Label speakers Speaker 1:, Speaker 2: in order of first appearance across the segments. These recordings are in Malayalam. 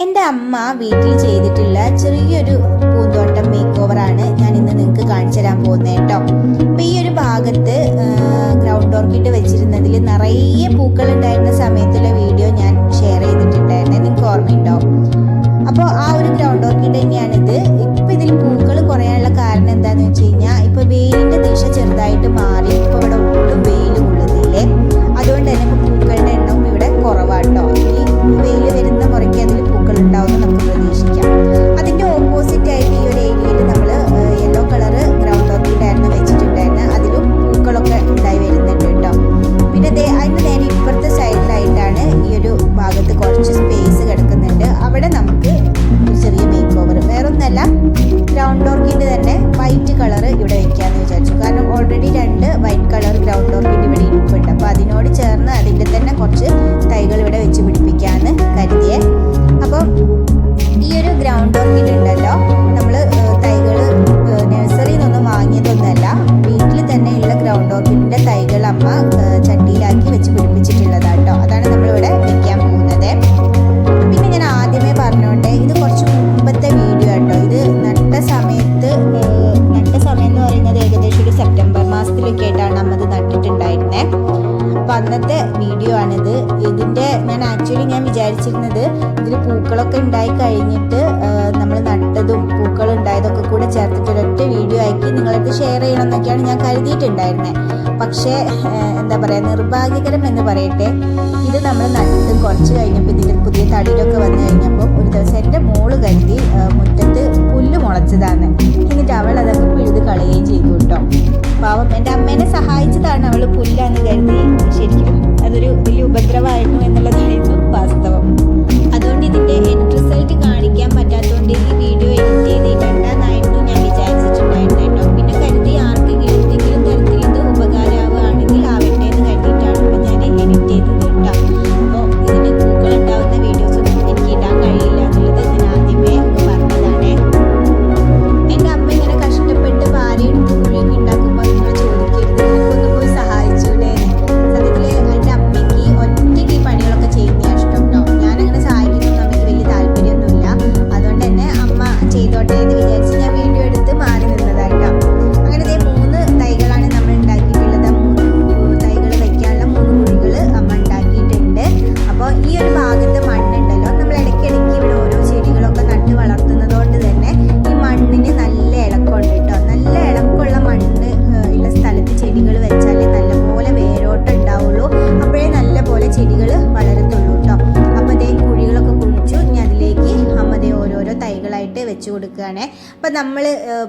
Speaker 1: എന്റെ അമ്മ വീട്ടിൽ ചെയ്തിട്ടുള്ള ചെറിയൊരു പൂന്തോട്ടം മേക്ക് ഓവറാണ് ഞാൻ ഇന്ന് നിങ്ങൾക്ക് കാണിച്ചു തരാൻ പോകുന്നത് കേട്ടോ. അപ്പോൾ ഈ ഒരു ഭാഗത്ത് ഗ്രൗണ്ട് ഓർക്കിഡ് വെച്ചിരുന്നതിൽ നിറയെ പൂക്കൾ ഉണ്ടായിരുന്ന സമയത്തുള്ള പറഞ്ഞോട്ടെ ഇത് കുറച്ച് മുമ്പത്തെ വീഡിയോ കേട്ടോ. ഇത് നട്ട സമയത്ത് നട്ട സമയം എന്ന് പറയുന്നത് ഏകദേശം ഒരു സെപ്റ്റംബർ മാസത്തിലൊക്കെ ആയിട്ടാണ് നമ്മത് നട്ടിട്ടുണ്ടായിരുന്നത് അപ്പം അന്നത്തെ വീഡിയോ ആണിത്. ഇതിന്റെ ഞാൻ ആക്ച്വലി ഞാൻ വിചാരിച്ചിരുന്നത് ഇതിൽ പൂക്കളൊക്കെ ഉണ്ടായി കഴിഞ്ഞിട്ട് നമ്മൾ നട്ടതും പൂക്കൾ ഉണ്ടായതൊക്കെ കൂടെ ചേർത്തിട്ട് ഒരൊറ്റ വീഡിയോ ആക്കി നിങ്ങളടുത്ത് ഷെയർ ചെയ്യണം എന്നൊക്കെയാണ് ഞാൻ കരുതിയിട്ടുണ്ടായിരുന്നത് പക്ഷേ എന്താ പറയുക നിർഭാഗ്യകരം എന്ന് പറയട്ടെ. ഇത് നമ്മൾ നട്ട് കുറച്ച് കഴിഞ്ഞപ്പോൾ ഇതിന്റെ പുതിയ തടിയിലൊക്കെ പാവം അമ്മേനെ സഹായിച്ചതാണ് അവൾ പുല്ലാന്ന് കരുതി. ശരിക്കും അതൊരു വലിയ ഉപദ്രവമായിരുന്നു എന്നുള്ളതായിരുന്നു വെച്ച് കൊടുക്കുകയാണ്. അപ്പം നമ്മൾ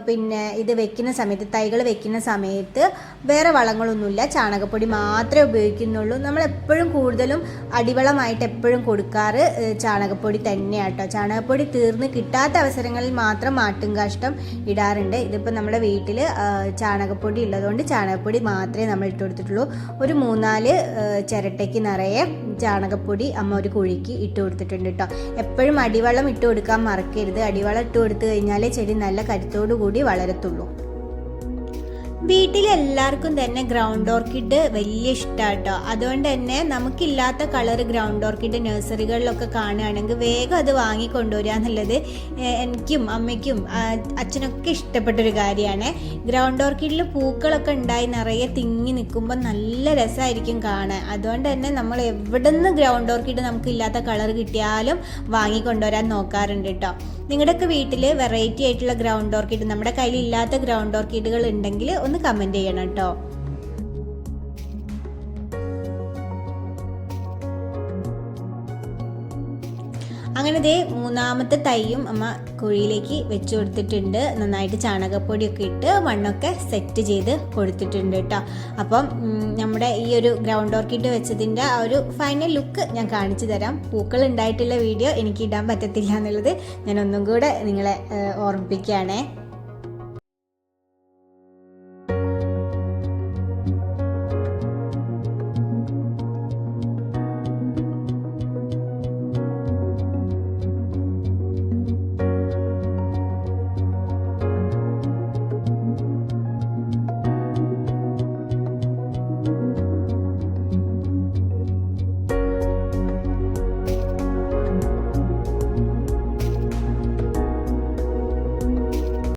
Speaker 1: പിന്നെ ഇത് വെക്കുന്ന സമയത്ത് തൈകൾ വെക്കുന്ന സമയത്ത് വേറെ വളങ്ങളൊന്നുമില്ല. ചാണകപ്പൊടി മാത്രമേ ഉപയോഗിക്കുന്നുള്ളൂ. നമ്മൾ എപ്പോഴും കൂടുതലും അടിവളമായിട്ട് എപ്പോഴും കൊടുക്കാറ് ചാണകപ്പൊടി തന്നെയാണ് കേട്ടോ ചാണകപ്പൊടി തീർന്ന് കിട്ടാത്ത അവസരങ്ങളിൽ മാത്രം മാട്ടും കാഷ്ടം ഇടാറുണ്ട്. ഇതിപ്പോൾ നമ്മുടെ വീട്ടിൽ ചാണകപ്പൊടി ഉള്ളതുകൊണ്ട് ചാണകപ്പൊടി മാത്രമേ നമ്മൾ ഇട്ട് കൊടുത്തിട്ടുള്ളൂ. ഒരു മൂന്നാൽ ചിരട്ടയ്ക്ക് നിറയെ ചാണകപ്പൊടി അമ്മ ഒരു കുഴിക്ക് ഇട്ട് കൊടുത്തിട്ടുണ്ട് കേട്ടോ എപ്പോഴും അടിവളം ഇട്ട് കൊടുക്കാൻ മറക്കരുത്. അടിവളം ഇട്ട് കൊടുത്തു കഴിഞ്ഞാലേ ചെടി നല്ല കരുത്തോടു കൂടി വളരത്തുള്ളൂ. വീട്ടിലെല്ലാവർക്കും തന്നെ ഗ്രൗണ്ട് ഓർക്കിഡ് വലിയ ഇഷ്ടമാട്ടോ അതുകൊണ്ട് തന്നെ നമുക്കില്ലാത്ത കളർ ഗ്രൗണ്ട് ഓർക്കിഡ് നഴ്സറികളിലൊക്കെ കാണുകയാണെങ്കിൽ വേഗം അത് വാങ്ങിക്കൊണ്ടുവരിക എന്നുള്ളത് എനിക്കും അമ്മയ്ക്കും അച്ഛനൊക്കെ ഇഷ്ടപ്പെട്ടൊരു കാര്യമാണ്. ഗ്രൗണ്ട് ഓർക്കിഡിൽ പൂക്കളൊക്കെ ഉണ്ടായി നിറയെ തിങ്ങി നിൽക്കുമ്പോൾ നല്ല രസമായിരിക്കും കാണാൻ. അതുകൊണ്ട് തന്നെ നമ്മൾ എവിടെ നിന്ന് ഗ്രൗണ്ട് ഓർക്കിഡ് നമുക്കില്ലാത്ത കളർ കിട്ടിയാലും വാങ്ങിക്കൊണ്ടുവരാൻ നോക്കാറുണ്ട് കേട്ടോ. നിങ്ങളുടെയൊക്കെ വീട്ടിൽ വെറൈറ്റി ആയിട്ടുള്ള ഗ്രൗണ്ട് ഓർക്കിഡ് നമ്മുടെ കയ്യിൽ ഇല്ലാത്ത ഗ്രൗണ്ട് ഓർക്കിഡുകൾ ഉണ്ടെങ്കിൽ ഒന്ന് കമന്റ് ചെയ്യണം കേട്ടോ അങ്ങനെ ദേ മൂന്നാമത്തെ തൈയും അമ്മ കുഴിയിലേക്ക് വെച്ച് കൊടുത്തിട്ടുണ്ട്. നന്നായിട്ട് ചാണകപ്പൊടിയൊക്കെ ഇട്ട് മണ്ണൊക്കെ സെറ്റ് ചെയ്ത് കൊടുത്തിട്ടുണ്ട് കേട്ടോ അപ്പം നമ്മുടെ ഈ ഒരു ഗ്രൗണ്ട് ഓർക്കിഡ് വെച്ചതിന്റെ ആ ഒരു ഫൈനൽ ലുക്ക് ഞാൻ കാണിച്ചു തരാം. പൂക്കൾ ഉണ്ടായിട്ടുള്ള വീഡിയോ എനിക്ക് ഇടാൻ പറ്റത്തില്ല എന്നുള്ളത് ഞാൻ ഒന്നും കൂടെ നിങ്ങളെ ഓർമ്മിപ്പിക്കുകയാണേ.